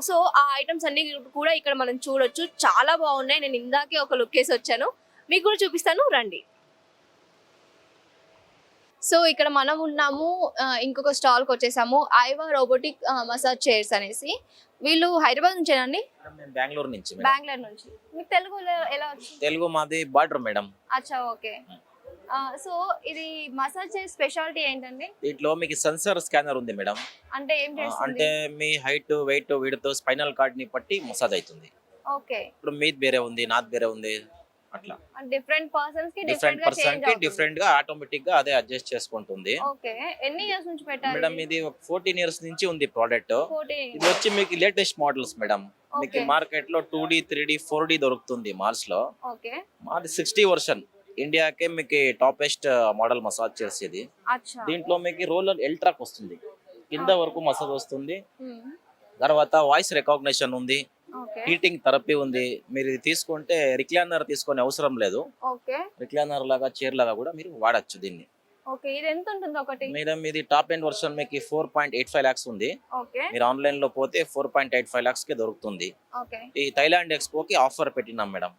So ఆ items అన్ని కూడా ఇక్కడ మనం చూడొచ్చు. చాలా బాగున్నాయి. నేను ఇందాకే ఒక లుక్ వేసి వచ్చాను. మీకు కూడా చూపిస్తాను. రండి. సో ఇక్కడ మనం ఉన్నాము. ఇంకొక స్టాల్కి వచ్చేసాము. ఐవా రోబోటిక్ మసాజ్ చైర్స్ అనేసి. వీళ్ళు హైదరాబాద్ నుంచేనండి మేడం, మేము బెంగళూరు నుంచి బెంగళూరు నుంచి. మీకు తెలుగు ఎలా- తెలుగు మాది బార్డర్ మేడం. అచ్చా ఓకే. సో ఇది మసాజ్ స్పెషాలిటీ ఏంటండి? దీంట్లో మీకు సెన్సర్ స్కానర్ ఉంది మేడం. అంటే ఏం చేస్తుంది? అంటే మీ హైట్ వెయిట్ వీడితో స్పైనల్ కార్డ్ని బట్టి మసాజ్ అవుతుంది. ఓకే. ఇప్పుడు మీది వేరే ఉంది నాది వేరే ఉంది అట్లా. డిఫరెంట్ పర్సన్స్కి డిఫరెంట్ పర్సన్ చేంజ్కి డిఫరెంట్గా ఆటోమేటిక్గా అదే అడ్జస్ట్ చేసుకుంటుంది. ఓకే. ఎన్ని ఇయర్స్ నుంచి పెట్టారు మేడం ఇది? ఫోర్టీన్ ఇయర్స్ నుంచి ఉంది ప్రోడక్ట్. ఇది వచ్చి మీకు లేటెస్ట్ మోడల్స్ మేడం. మీకు. మార్కెట్లో two D three D four D దొరుకుతుంది మార్స్లో ఓకే. మాది సిక్స్టీ వర్షన్. ఇండియాకే మీకు టాపెస్ట్ మోడల్ మసాజ్ చేసేది. దీంట్లో మీకు రోలర్ ఎల్ట్రాక్ వస్తుంది. కింద వరకు మసాజ్ వస్తుంది. తర్వాత వాయిస్ రికాగ్నిషన్ ఉంది. హీటింగ్ థెరపీ ఉంది. మీరు ఇది తీసుకుంటే రిక్లైనర్ తీసుకునే అవసరం లేదు. రిక్లైనర్ లాగా చైర్ లాగా కూడా మీరు వాడచ్చు దీన్ని. మేడం ఇది టాప్ ఎండ్ వర్షన్ మీకు four point eight five lakhs ఉంది. మీరు ఆన్లైన్లో పోతే ఫోర్ పాయింట్ ఎయిట్ ఫైవ్ లాక్స్కి దొరుకుతుంది ఈ థైలాండ్ ఎక్స్పో కి ఆఫర్ పెట్టినాం మేడం.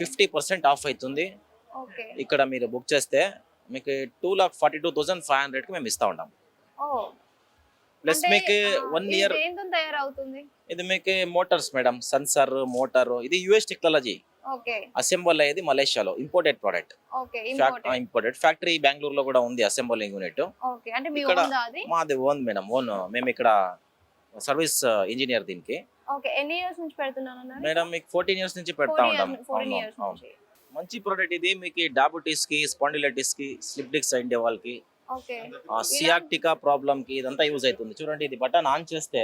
ఫిఫ్టీ పర్సెంట్ ఆఫ్ అవుతుంది ఇక్కడ మీరు బుక్ చేస్తే మీకు two lakh forty two thousand five హండ్రెడ్కి మేము ఇస్తా ఉంటాం. ప్లస్ మీకు వన్ ఇయర్ ఇది మీకు మోటార్స్ మేడం సెన్సర్ మోటార్ ఇది యుఎస్ టెక్నాలజీ. అసెంబుల్ అయ్యేది మలేషియాలో ఇంపోర్టెడ్ ప్రోడక్ట్. ఇంపోర్టెడ్. ఫ్యాక్టరీ బెంగళూరులో కూడా ఉంది అసెంబులింగ్ యూనిట్. ఇక్కడ- మాది ఓన్ మేడం ఓన్ మేము ఇక్కడ సర్వీస్ ఇంజనీర్ దీనికి. ఓకే ఎన్ని ఇయర్స్ నుంచి పెడుతున్నాను అన్నారు మేడం మీకు ఫోర్టీన్ ఇయర్స్ నుంచి పెడతా ఉంటాం. మంచి ప్రోడక్ట్ ఇది. మీకు డయాబెటీస్కి స్పాండిలైటిస్కి స్లిప్ డిక్స్ అయిండే వాళ్ళకి. సియాక్టికా ప్రాబ్లమ్కి ఇదంతా యూజ్ అవుతుంది. చూడండి ఇది బటన్ ఆన్ చేస్తే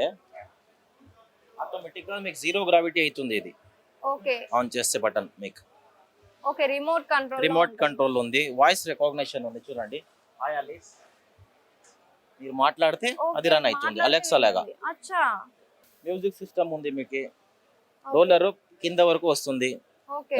ఆటోమేటిక్గా మీకు జీరో గ్రావిటీ అవుతుంది ఇది. ఓకే. ఆన్ చేస్తే బటన్ మీకు. Okay remote control remote control ఉంది. వాయిస్ రికాగ్నిషన్ ఉంది చూడండి. మీరు మాట్లాడితే అది రన్ అవుతుంది. అలెక్సా లాగా. మ్యూజిక్ సిస్టమ్ ఉంది మీకు. రోలర్ కింద వరకు వస్తుంది.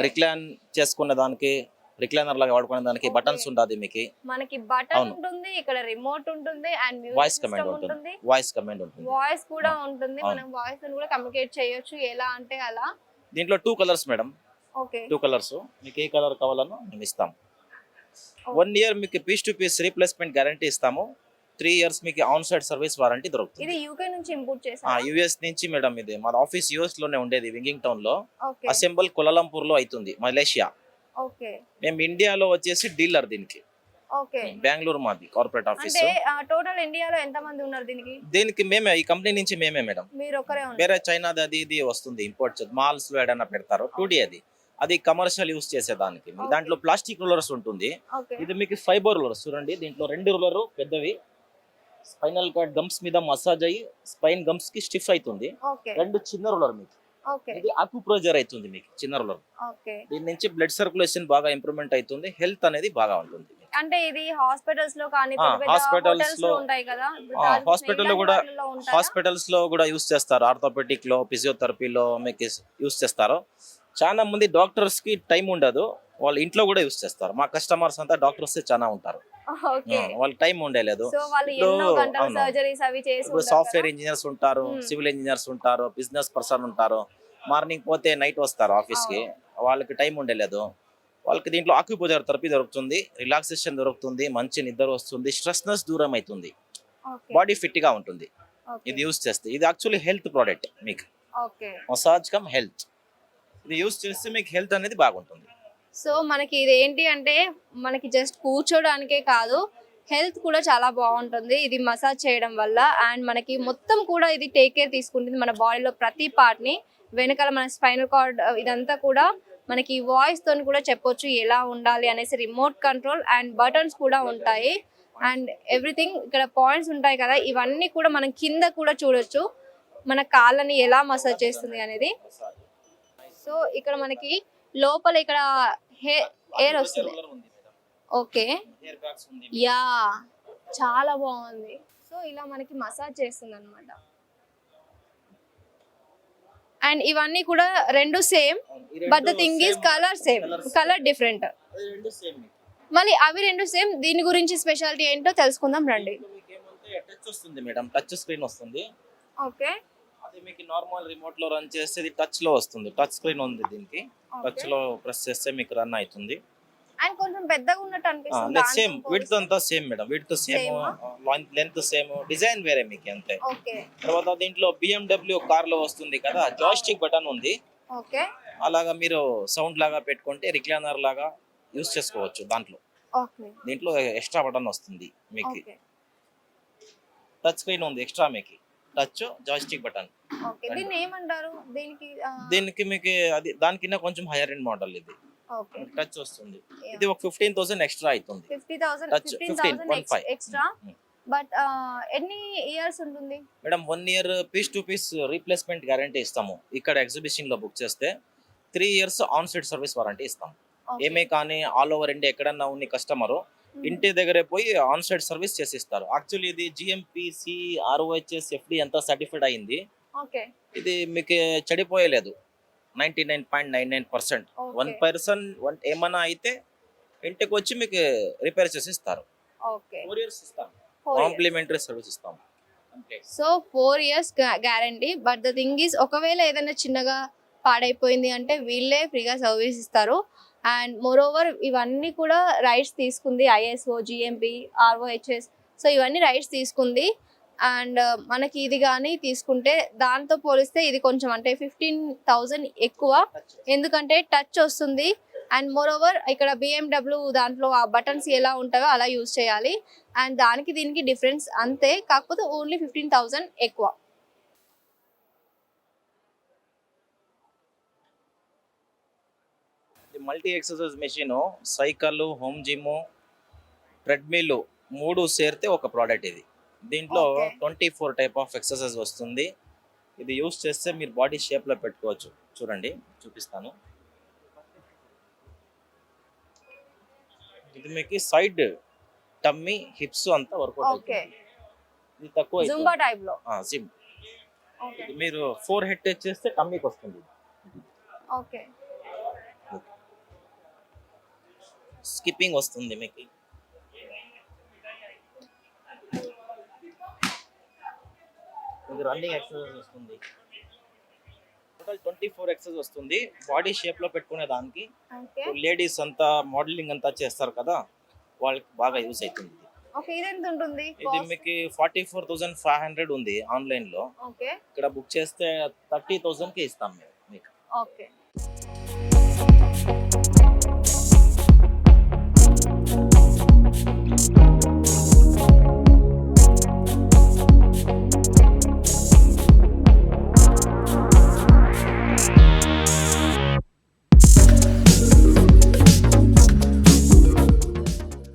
రిక్లైన్ చేసుకున్న దానికి రిక్లైనర్ లాగా వాడుకునే దానికి. బటన్స్ ఉండాలి మీకు. మనకి బటన్. ఉంటుంది ఇక్కడ రిమోట్ ఉంటుంది అండ్ వాయిస్ కమాండ్ ఉంటుంది. ఉంటుంది. వాయిస్ కమాండ్ ఉంటుంది. వాయిస్ కూడా. ఉంటుంది. మనం వాయిస్ కూడా కమ్యూనికేట్ చేయొచ్చు ఎలా అంటే అలా. దీంట్లో two colours madam. Okay. Two colours. మీకు ఏ కలర్ కావాలనో మేము ఇస్తాం. వన్ ఇయర్ మీకు piece to piece replacement guarantee ఇస్తాము. త్రీ ఇయర్స్ మీకు ఆన్ సైడ్ సర్వీస్ వారంటీ ఇది దొరుకుతుంది యూకే నుంచి ఇంపోర్ట్ చేసారు యుఎస్ నుంచి మేడం ఇది. మా ఆఫీస్ యుఎస్లోనే ఉండేది వింగింగ్ టౌన్లో. అసెంబుల్ కులాలంపూర్లో అవుతుంది మలేషియా. ఓకే. మేము ఇండియాలో వచ్చేసి డీలర్ దీనికి. ఓకే. బెంగళూరు మాది కార్పొరేట్ ఆఫీస్ టోటల్ ఇండియాలో ఎంత మంది ఉన్నారు దీనికి? దీనికి మేమే ఈ కంపెనీ నుంచి మేమే మేడం. మీరు ఒకరే ఉన్నారు. వేరే చైనాది అది ఇది వస్తుంది ఇంపోర్ట్ మాల్స్లో ఏదైనా పెడతారు టూ అది. అది కమర్షియల్ యూస్ చేసేదానికి. దాంట్లో ప్లాస్టిక్ రూలర్స్ ఉంటుంది. ఇది మీకు ఫైబర్ రూలర్స్ చూడండి దీంట్లో రెండు రూలర్ పెద్దవి. స్పైనల్ కార్డ్ గమ్స్ మీద మసాజ్ అయ్యి స్పైన్ గమ్స్కి స్టిఫ్ అవుతుంది రెండు చిన్న రూలర్ మీకు. ఇది అక్యుప్రెజర్ అవుతుంది మీకు చిన్న రూలర్. దీని నుంచి బ్లడ్ సర్క్యులేషన్ బాగా ఇంప్రూవ్మెంట్ అవుతుంది హెల్త్ అనేది బాగా ఉంటుంది. అంటే ఇది హాస్పిటల్స్లో కానీ hotels లో కూడా-? హాస్పిటల్స్లో కూడా యూస్ చేస్తారు. ఆర్థోపెటిక్లో ఫిజియోథెరపీలో మీకు యూస్ చేస్తారు. చాలా మంది డాక్టర్స్కి టైం ఉండదు. వాళ్ళు ఇంట్లో కూడా యూస్ చేస్తారు. మా కస్టమర్స్ అంతా డాక్టర్స్ చాలా ఉంటారు. వాళ్ళకి టైం ఉండలేదు. వాళ్ళు ఇప్పుడు- సాఫ్ట్వేర్. ఇంజనీర్స్ ఉంటారు. సివిల్ ఇంజనీర్స్ ఉంటారు బిజినెస్ పర్సన్ ఉంటారు. మార్నింగ్ పోతే నైట్ వస్తారు ఆఫీస్కి వాళ్ళకి టైం ఉండలేదు. వాళ్ళకి దీంట్లో ఆక్యుపంచర్ థెరపీ దొరుకుతుంది రిలాక్సేషన్ దొరుకుతుంది మంచి నిద్ర వస్తుంది స్ట్రెస్నెస్ దూరం అవుతుంది బాడీ ఫిట్గా ఉంటుంది. ఇది యూస్ చేస్తే ఇది యాక్చువల్లీ హెల్త్ ప్రోడక్ట్ మీకు. Massage come health. ఇది యూస్ చేస్తే మీకు హెల్త్ అనేది బాగుంటుంది. సో మనకి ఇది ఏంటి అంటే మనకి జస్ట్ కూర్చోడానికే కాదు హెల్త్ కూడా చాలా బాగుంటుంది. ఇది మసాజ్ చేయడం వల్ల అండ్ మనకి మొత్తం కూడా ఇది టేక్ కేర్ తీసుకుంటుంది మన బాడీలో ప్రతి పార్ట్ని వెనకాల మన స్పైనల్ కార్డ్ ఇదంతా కూడా మనకి వాయిస్ తోని కూడా చెప్పొచ్చు ఎలా ఉండాలి అనేసి రిమోట్ కంట్రోల్ అండ్ బటన్స్ కూడా ఉంటాయి. అండ్ ఎవ్రీథింగ్ ఇక్కడ పాయింట్స్ ఉంటాయి కదా ఇవన్నీ కూడా మనం కింద కూడా చూడొచ్చు. మన కాళ్ళని ఎలా మసాజ్ చేస్తుంది అనేది. సో ఇక్కడ మనకి లోపల ఇక్కడ ఎయిర్ వస్తుంది. ఓకే. హెయిర్ బ్యాగ్స్ ఉంది యా చాలా బాగుంది. సో ఇలా మనకి మసాజ్ చేస్తుంది అనమాట అండ్ ఇవన్నీ కూడా రెండు same but the thing is colour same colour different. మళ్ళీ అవి రెండు సేమ్ దీని గురించి స్పెషాలిటీ ఏంటో తెలుసుకుందాం రండి. వస్తుంది మేడం టచ్ స్క్రీన్ వస్తుంది. ఓకే. అది మీకు నార్మల్ రిమోట్లో రన్ చేస్తే టచ్లో వస్తుంది. టచ్ స్క్రీన్ ఉంది దీనికి. టచ్లో ప్రెస్ చేస్తే మీకు రన్ అవుతుంది. అండ్ కొంచెం పెద్దగా ఉన్నట్టు అనిపిస్తుంది సేమ్ వీటితో అంతా సేమ్ మేడం వీటితో సేమ్ లెంత్ సేమ్ డిజైన్ వేరే మీకు అంతే. ఓకే తర్వాత దీంట్లో బిఎండబ్ల్యూ కార్లో వస్తుంది కదా జాయిస్టిక్ బటన్ ఉంది. ఓకే అలాగా మీరు సౌండ్ లాగా పెట్టుకుంటే రిక్లైనర్ లాగా యూస్ చేసుకోవచ్చు దాంట్లో. ఓకే దీంట్లో ఎక్స్ట్రా బటన్ వస్తుంది మీకు. టచ్ స్క్రీన్ ఉంది ఎక్స్ట్రా మీకు. Touch joystick button. ఓకే దీన్ని ఏమంటారు? దీనికి దీనికి మీకు అది దానికన్నా కొంచెం హైయర్ ఎండ్ మోడల్ ఇది. టచ్ వస్తుంది. ఇది ఒక ఫిఫ్టీన్ థౌసండ్ ఎక్స్ట్రా అవుతుంది. Fifty thousand Touch, fifteen 15, thousand 15. Extra. But ఎన్ని ఇయర్స్ ఉంటుంది? Madam one year piece to piece replacement guarantee ఇస్తాము. ఇక్కడ ఎగ్జిబిషన్లో బుక్ చేస్తే three years on side service warranty ఇస్తాం. ఏమే కానీ ఆల్ ఓవర్ ఇండియా ఎక్కడన్నా ఉన్న కస్టమర్. ఇంటి దగ్గరే పోయి ఆన్ సైడ్ సర్వీస్ చేసి ఇస్తారు యాక్చువల్లీ ఇది జిఎంపిసి ఆర్ఓహెచ్ఎస్ ఎఫ్డి అంతా సర్టిఫైడ్ అయింది. ఇది మీకు చెడిపోయలేదు. Ninety nine point nine nine percent. One person one ఏమన్నా అయితే ఇంటికి వచ్చి మీకు రిపేర్ చేసి ఇస్తారు ఫోర్ ఇయర్స్ ఇస్తాం. కాంప్లిమెంటరీ సర్వీస్ ఇస్తాం. So four years guarantee but the thing is ఒకవేళ ఏదైనా చిన్నగా పాడైపోయింది అంటే వీళ్ళే ఫ్రీగా సర్వీస్ ఇస్తారు. అండ్ మోర్ ఓవర్ ఇవన్నీ కూడా రైట్స్ తీసుకుంది ఐఎస్ఓ జిఎంపి ఆర్ఓహెచ్ఎస్ సో ఇవన్నీ రైట్స్ తీసుకుంది. అండ్ మనకి ఇది కానీ తీసుకుంటే దాంతో పోలిస్తే ఇది కొంచెం అంటే ఫిఫ్టీన్ థౌజండ్ ఎక్కువ. ఎందుకంటే టచ్ వస్తుంది. అండ్ మోర్ ఓవర్ ఇక్కడ బిఎండబ్ల్యూ దాంట్లో ఆ బటన్స్ ఎలా ఉంటాయో అలా యూజ్ చేయాలి. అండ్ దానికి దీనికి డిఫరెన్స్ అంతే. కాకపోతే ఓన్లీ ఫిఫ్టీన్ థౌసండ్ ఎక్కువ. Multi exercise machine cycle home gym treadmill మూడు చేరితే ఒక ప్రోడక్ట్ ఇది. దీంట్లో. Twenty four type of exercise వస్తుంది. ఇది యూస్ చేస్తే మీరు బాడీ షేప్లో పెట్టుకోవచ్చు. చూడండి చూపిస్తాను. ఇది మీకు సైడ్ టమ్మీ హిప్స్ అంతా వర్కౌట్ ఇది తక్కువ జుంబా టైప్లో జిమ్. మీరు ఫోర్ హెడ్ టచ్ చేస్తే టమ్మీకి వస్తుంది. ఓకే. స్కిప్పింగ్ వస్తుంది మీకు. ఇది రన్నింగ్ ఎక్సర్సైజ్ వస్తుంది. టోటల్ ట్వంటీ ఫోర్ ఎక్సర్సైజ్ వస్తుంది. బాడీ షేప్లో పెట్టుకునే దానికి లేడీస్ అంతా మోడలింగ్ అంతా చేస్తారు కదా వాళ్ళకి బాగా యూస్ అవుతుంది. ఇది. మీకు forty four thousand five hundred ఉంది ఆన్లైన్లో. ఓకే. ఇక్కడ బుక్ చేస్తే థర్టీ థౌసండ్కి ఇస్తాం మేము మీకు. ఓకే.